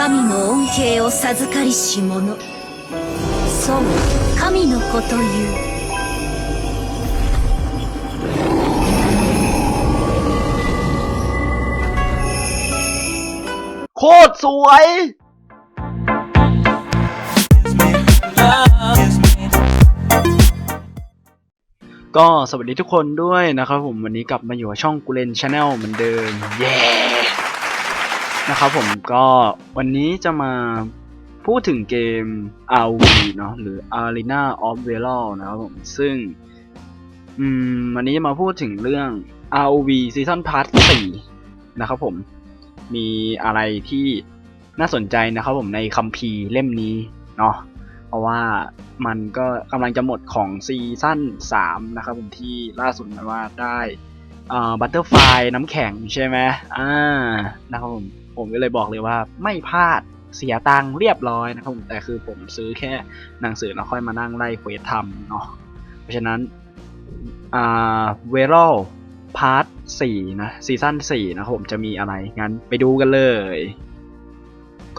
神の恩恵を授かりし者そう神の子という โคตรสวย ก็สวัสดีทุกคนด้วยนะครับผมวันนี้กลับมาอยู่กับช่องกูเลนชาแนลเหมือนเดิม เย้ นะครับผมก็วันนี้จะมาพูดถึงเกม RV เนาะหรือ Arena of Valor นะครับผม ซึ่ง อืมวันนี้จะมาพูดถึงเรื่อง ROV Season Pass 4นะครับผม มีอะไรที่น่าสนใจนะครับผมในคัมภีร์เล่มนี้เนาะเพราะว่ามันก็กำลังจะหมดของซีซั่น3นะครับผมที่ล่าสุดมาว่าได้ อ่าบัตเตอร์ไฟน้ำแข็งใช่ไหมอ่านะครับผมผมก็เลยบอกเลยว่าไม่พลาดเสียตังค์เรียบร้อยนะครับผมแต่คือผมซื้อแค่หนังสือแล้วค่อยมานั่งไล่เควสทำเนาะเพราะฉะนั้นอ่าเวร l พาร์ทสี่นะซีซั่นสี่นะครับผมจะมีอะไร งั้นไปดูกันเลย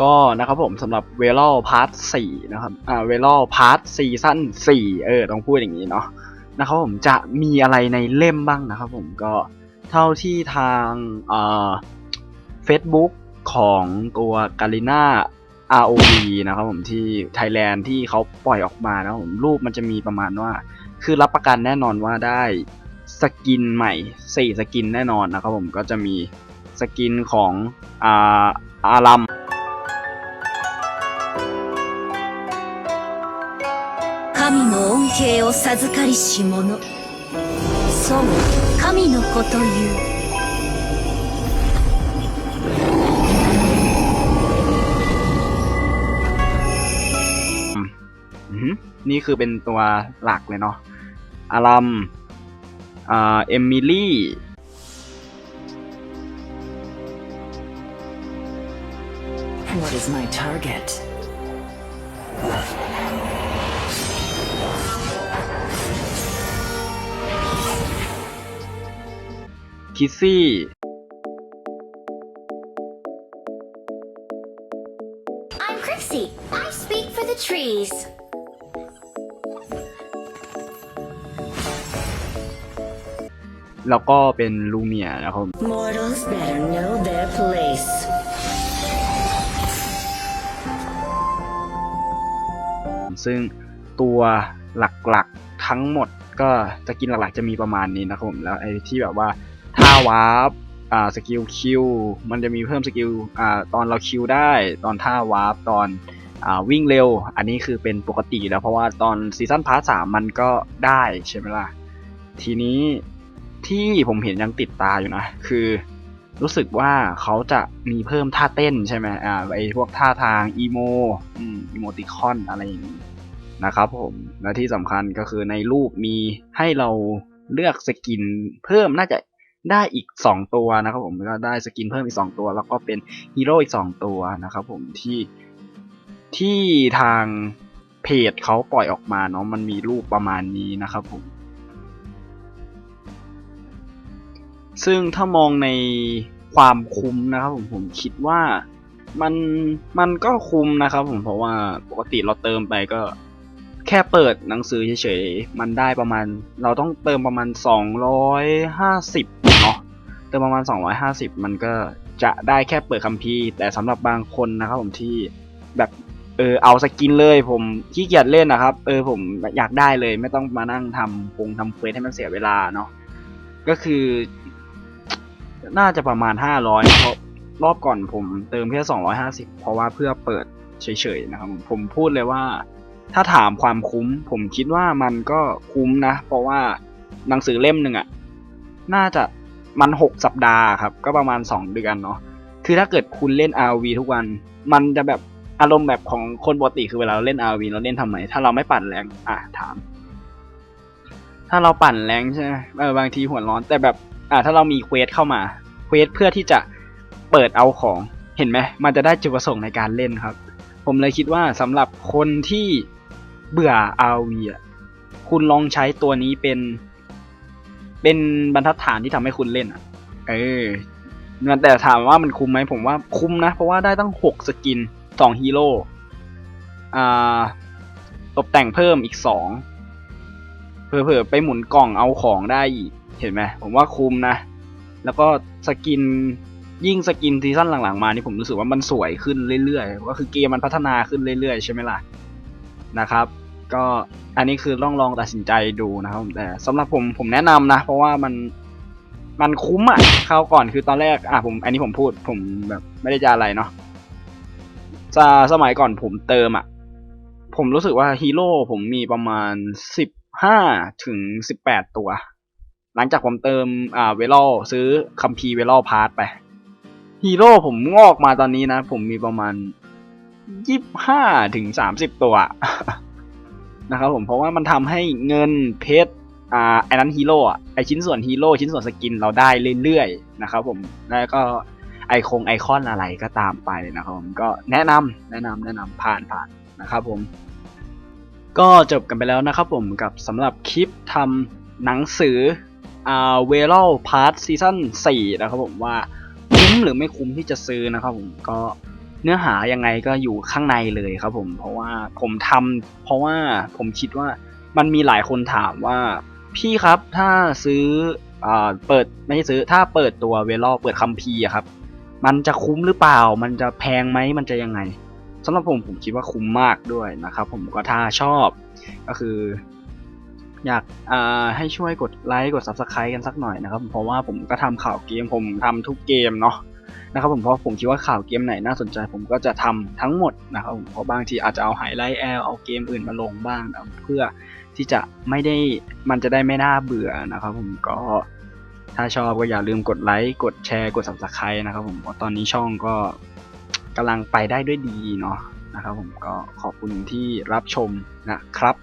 ก็นะครับผมสำหรับเวร l พาร์ทสี่นะครับอ่าเวร l พาร์ทซีซั่นสี่เออ ต้องพูดอย่างนี้เนาะ นะครับผมจะมีอะไรในเล่มบ้างนะครับผมก็เท่าที่ทางอ่า Facebook ของตัวกาลิน่า ROV นะครับผมที่ไทยแลนด์ที่เขาปล่อยออกมานะครับผมรูปมันจะมีประมาณว่า คือรับประกันแน่นอนว่าได้สกินใหม่สี่สกินแน่นอนนะครับผมก็จะมีสกินของอาอารัม 神の恩恵を授かりし者そう神の子という อือหือนี่คือเป็นตัวหลักเลยเนาะอารัมอ่าเอมิลี่ What is my target? คิสซี่ I'm Crixie. I speak for the trees. แล้วก็เป็นลูเมียนะครับผม Mortals better know their place. ซึ่งตัวหลักๆทั้งหมดก็จะกินหลักๆจะมีประมาณนี้นะครับผมแล้วไอ้ที่แบบว่า ท่าวาร์ปอ่าสกิลคิวมันจะมีเพิ่มสกิลอ่าตอนเราคิวได้ ตอนท่าวาร์ปตอนอ่าวิ่งเร็ว อันนี้คือเป็นปกติแล้วเพราะว่าตอนซีซั่นพาร์ทสามมันก็ได้ใช่ไหมล่ะ ทีนี้ที่ผมเห็นยังติดตาอยู่นะ คือรู้สึกว่าเขาจะมีเพิ่มท่าเต้นใช่ไหมอ่าไอพวกท่าทางอีโมอืมอีโมติคอนอะไรอย่างนี้นะครับผมและที่สำคัญก็คือในรูปมีให้เราเลือกสกินเพิ่มน่าจะ ได้อีก 2 ตัวนะครับผมก็ได้สกินเพิ่มอีก 2 ตัว แล้วก็เป็นฮีโร่อีก 2 ตัวนะครับผมที่ที่ทางเพจเขาปล่อยออกมาเนาะมันมีรูปประมาณนี้นะครับผม ซึ่งถ้ามองในความคุ้มนะครับผมผมคิดว่ามันมันก็คุ้มนะครับผมเพราะว่าปกติเราเติมไปก็แค่เปิดหนังสือเฉยๆ มันได้ประมาณ เราต้องเติมประมาณ 250 เติมประมาณ 250 มันก็จะได้แค่เปิดคัมภีร์แต่สำหรับบางคนนะครับผมที่แบบเออเอาสกินเลย ผมขี้เกียจเล่นนะครับเออผมอยากได้เลยไม่ต้องมานั่งทำพงทำเควสให้มันเสียเวลาเนาะก็คือ น่าจะประมาณ 500เพราะรอบก่อนผมเติมแค่ 250 เพราะว่าเพื่อเปิดเฉยๆนะครับผมพูดเลยว่า ถ้าถามความคุ้ม ผมคิดว่ามันก็คุ้มนะ เพราะว่าหนังสือเล่มหนึ่งอะน่าจะ มัน 6 สัปดาห์ครับ ก็ประมาณ 2 เดือนเนาะคือถ้าเกิดคุณเล่น RV ทุกวัน มันจะแบบอารมณ์แบบของคนปกติคือเวลาเราเล่น RV เราเล่นทำไมถ้าเราไม่ปั่นแรงอะถาม ถ้าเราปั่นแรงใช่ไหมบางทีหัวร้อนแต่แบบอ่าถ้าเรามีเควสเข้ามาเควสเพื่อที่จะเปิดเอาของเห็นไหมมันจะได้จุดประสงค์ในการเล่นครับ ผมเลยคิดว่าสำหรับคนที่เบื่อ RV อะคุณลองใช้ตัวนี้เป็น เป็นบรรทัดฐานที่ทำให้คุณเล่นอะ เออเงินแต่ถามว่ามันคุ้มไหมผมว่าคุ้มนะ เพราะว่าได้ตั้งหกสกินสองฮีโร่อ่าตกแต่งเพิ่มอีกสองเผื่อๆไปหมุนกล่องเอาของได้อีก เห็นไหมผมว่าคุ้มนะ แล้วก็สกินยิ่งสกินซีซั่นหลังๆมานี่ผมรู้สึกว่ามันสวยขึ้นเรื่อยๆ ก็คือเกมมันพัฒนาขึ้นเรื่อยๆ ใช่ไหมล่ะนะครับ ก็อันนี้คือลองลองตัดสินใจดูนะครับแต่สำหรับผมผมแนะนำนะ เพราะว่ามันมันคุ้มอะคราวก่อนคือตอนแรกอะผมอันนี้ผมพูดผมแบบไม่ได้จะอะไรเนาะจะสมัยก่อนผมเติมอะผมรู้สึกว่าฮีโร่ผมมีประมาณสิบห้าถึงสิบแปดตัว หลังจากผมเติมอ่าเวลซื้อคัมภีเวลพาร์ทไปฮีโร่ผมงอกมาตอนนี้นะ ผมมีประมาณยี่ห้าถึงสามสิบตัว นะครับผมเพราะว่ามันทำให้เงินเพชรอ่าไอ้นั้นฮีโร่อะไอชิ้นส่วนฮีโร่ชิ้นส่วนสกินเราได้เรื่อยๆนะครับผมแล้วก็ไอคงไอคอนอะไรก็ตามไปนะครับผมก็แนะนำแนะนำแนะนำผ่านผ่านนะครับผมก็จบกันไปแล้วนะครับผมกับสำหรับคลิปทำหนังสืออ่าเวลพาร์ทซีซั่น4นะครับผมว่าคุ้มหรือไม่คุ้มที่จะซื้อนะครับผมก็ เนื้อหายังไงก็อยู่ข้างในเลยครับผมเพราะว่าผมทำเพราะว่าผมคิดว่ามันมีหลายคนถามว่า พี่ครับถ้าซื้ออ่าเปิดไม่ใช่ซื้อถ้าเปิดตัวเวลเปิดคัมภีร์อะครับ มันจะคุ้มหรือเปล่า มันจะแพงไหมมันจะยังไงสำหรับผมผมคิดว่าคุ้มมากด้วยนะครับ ผมก็ถ้าชอบก็คือ อยากาให้ช่วยกดไลค์กด Subscribe กันสักหน่อยนะครับ เพราะว่าผมก็ทำข่าวเกมผมทำทุกเกมเนาะ นะครับผมเพราะผมคิดว่าข่าวเกมไหนน่าสนใจผมก็จะทำทั้งหมดนะครับผมเพราะบางทีอาจจะเอาไฮไลท์แอลเอาเกมอื่นมาลงบ้างนะเพื่อที่จะไม่ได้มันจะได้ไม่น่าเบื่อนะครับผมก็ถ้าชอบก็อย่าลืมกดไลค์กดแชร์กด Subscribe นะครับผมตอนนี้ช่องก็กำลังไปได้ด้วยดีเนาะนะครับผมก็ขอบคุณที่รับชมนะครับ